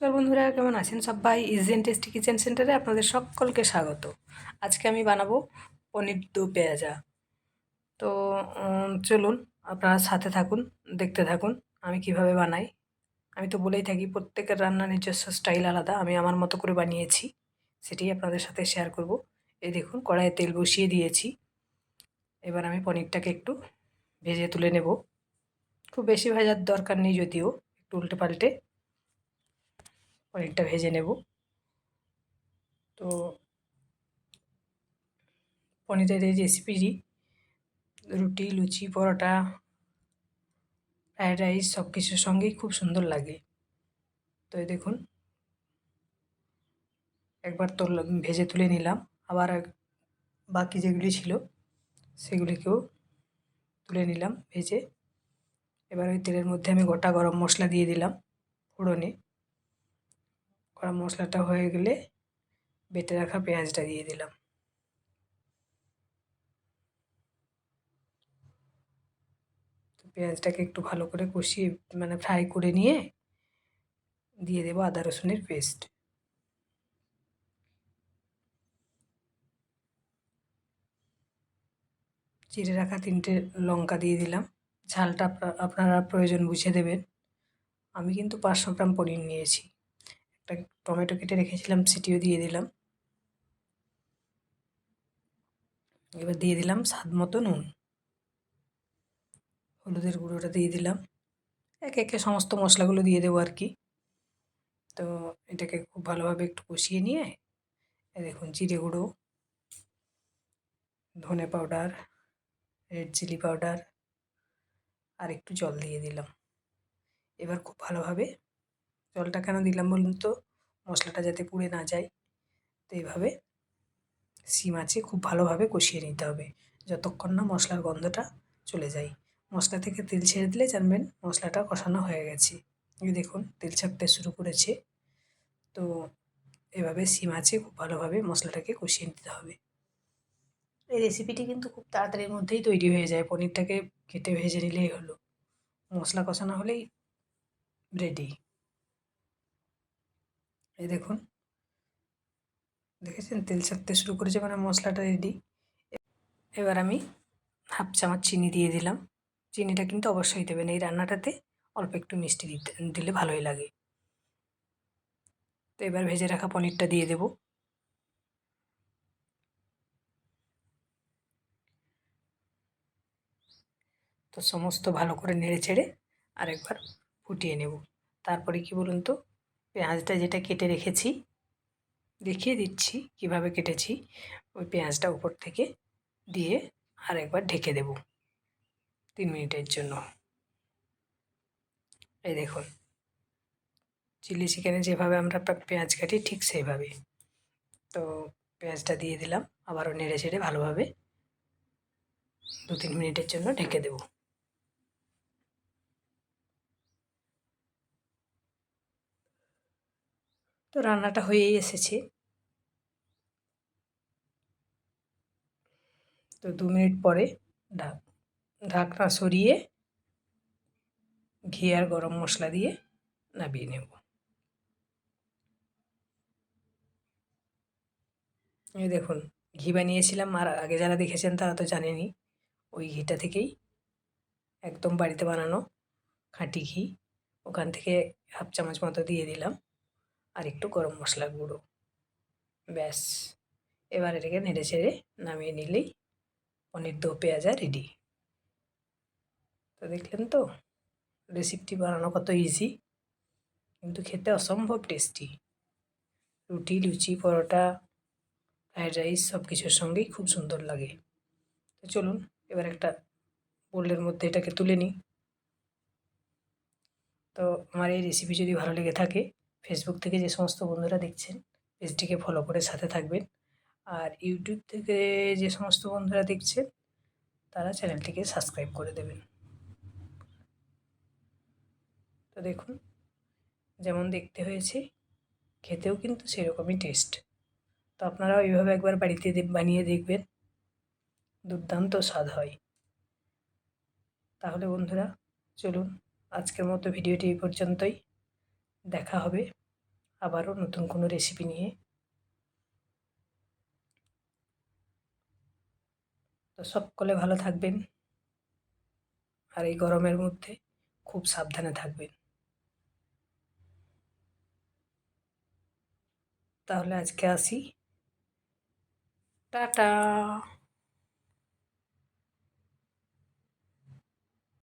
নমস্কার বন্ধুরা, কেমন আছেন সবাই? ইজেন টেস্টি কিচেন সেন্টারে আপনাদের সকলকে স্বাগত। আজকে আমি বানাবো পনির দো পেঁয়াজা। তো চলুন, আপনারা সাথে থাকুন, দেখতে থাকুন, আমি কীভাবে বানাই। আমি তো বলেই থাকি, প্রত্যেকের রান্নার নিজস্ব স্টাইল আলাদা, আমি আমার মতো করে বানিয়েছি সেটি আপনাদের সাথে শেয়ার করব। এই দেখুন, কড়াইয়ে তেল বসিয়ে দিয়েছি। এবার আমি পনিরটাকে একটু ভেজে তুলে নেব। খুব বেশি ভাজার দরকার নেই যদিও, একটু উল্টে পাল্টে। অনেকটা ভেজে নেব। তো পনিরের এই রেসিপিটি রুটি, লুচি, পরোটা, ফ্রায়েড রাইস সব কিছুর সঙ্গেই খুব সুন্দর লাগে। তো এই দেখুন, একবার তো ভেজে তুলে নিলাম। আবার বাকি যেগুলি ছিল, সেগুলিকেও তুলে নিলাম, ভেজে। এবার ওই তেলের মধ্যে আমি গোটা গরম মশলা দিয়ে দিলাম, ফোড়নে। গরম মশলাটা হয়ে গেলে বেটে রাখা পেঁয়াজটা দিয়ে দিলাম। পেঁয়াজটাকে একটু ভালো করে কষিয়ে মানে ফ্রাই করে নিয়ে দিয়ে দেবো আদা রসুনের পেস্ট। চিড়ে রাখা তিনটে লঙ্কা দিয়ে দিলাম। ঝালটা আপনারা প্রয়োজন বুঝে দেবেন। আমি কিন্তু পাঁচশো গ্রাম পনির নিয়েছি। একটা টমেটো কেটে রেখেছিলাম, সেটিও দিয়ে দিলাম। এবার দিয়ে দিলাম স্বাদ মতো নুন। হলুদের গুঁড়োটা দিয়ে দিলাম। একে একে সমস্ত মশলাগুলো দিয়ে দেবো আর কি। তো এটাকে খুব ভালোভাবে একটু কষিয়ে নিয়ে দেখুন জিরে গুঁড়ো, ধনে পাউডার, রেড চিলি পাউডার, আর একটু জল দিয়ে দিলাম। এবার খুব ভালোভাবে জলটা কেন দিলাম বলুন তো? মশলাটা যাতে পুড়ে না যায়। তো এইভাবে সিম আছে, খুব ভালোভাবে কষিয়ে নিতে হবে। যতক্ষণ না মশলার গন্ধটা চলে যায়। মশলা থেকে তেল ছেড়ে দিলে জানবেন মশলাটা কষানো হয়ে গেছে। দেখুন, তেল ছাড়তে শুরু করেছে। তো এভাবে সিম আছে, খুব ভালোভাবে মশলাটাকে কষিয়ে নিতে হবে। এই রেসিপিটি কিন্তু খুব তাড়াতাড়ির মধ্যেই তৈরি হয়ে যায়। পনিরটাকে কেটে ভেজে নিলেই হলো। মশলা কষানো হলেই রেডি এই দেখুন। দেখেছেন? তেল ছাড়তে শুরু করেছে মানে মশলাটা রেডি এবার আমি হাফ চামচ চিনি দিয়ে দিলাম। চিনিটা কিন্তু অবশ্যই দেবেন। এই রান্নাটাতে অল্প একটু মিষ্টি দিতে, দিলে ভালোই লাগে। তো এবার ভেজে রাখা পনিরটা দিয়ে দেব। তো সমস্ত ভালো করে নেড়ে চেড়ে আরেকবার ফুটিয়ে নেব। তারপরে কি বলুন তো? পেঁয়াজটা যেটা কেটে রেখেছি, দেখিয়ে দিচ্ছি কীভাবে কেটেছি। ওই পেঁয়াজটা উপর থেকে দিয়ে আর একবার ঢেকে দেব তিন মিনিটের জন্য। এই দেখুন, চিলি চিকেনে যেভাবে আমরা পেঁয়াজ কাটি ঠিক সেইভাবে তো পেঁয়াজটা দিয়ে দিলাম, আবারও নেড়ে চেড়ে ভালোভাবে দু তিন মিনিটের জন্য ঢেকে দেবো। রান্নাটা হয়েই এসেছে। তো দু মিনিট পরে ঢাক, ঢাকনা সরিয়ে ঘি আর গরম মশলা দিয়ে নামিয়ে নেব। এই দেখুন, ঘি বানিয়েছিলাম আর আগে যারা দেখেছেন তারা তো জানেনি ওই ঘিটা থেকেই একদম বাড়িতে বানানো খাঁটি ঘি, ওখান থেকে হাফ চামচ মতো দিয়ে দিলাম। আর একটু গরম মশলার গুঁড়ো। ব্যাস। এবার এটাকে নেড়ে ছেড়ে নামিয়ে নিলেই পনির দো পেঁয়াজা রেডি তো দেখলেন তো রেসিপিটি বানানো কত ইজি কিন্তু খেতে অসম্ভব টেস্টি রুটি, লুচি, পরোটা ফ্রায়েড রাইস সব কিছুর সঙ্গেই খুব সুন্দর লাগে। তো চলুন, এবার একটা বোলের মধ্যে এটাকে তুলে নিই। তো আমার এই রেসিপি যদি ভালো লেগে থাকে ফেসবুক থেকে যে সমস্ত বন্ধুরা দেখছেন, পেজটিকে ফলো করে সাথে থাকবেন। আর ইউটিউব থেকে যে সমস্ত বন্ধুরা দেখছেন, তারা চ্যানেলটিকে সাবস্ক্রাইব করে দেবেন। তো দেখুন, যেমন দেখতে হয়েছে, খেতেও কিন্তু সেরকমই টেস্ট তো আপনারাও এইভাবে একবার বাড়িতে বানিয়ে দেখবেন। দুর্দান্ত স্বাদ হয়। তাহলে বন্ধুরা, চলুন আজকের মতো ভিডিওটি এই পর্যন্তই। দেখা হবে। আবারও নতুন কোনো রেসিপি নিয়ে। তো সকলে ভালো থাকবেন। আর এই গরমের মধ্যে খুব সাবধানে থাকবেন। তাহলে আজকে আসি। টাটা!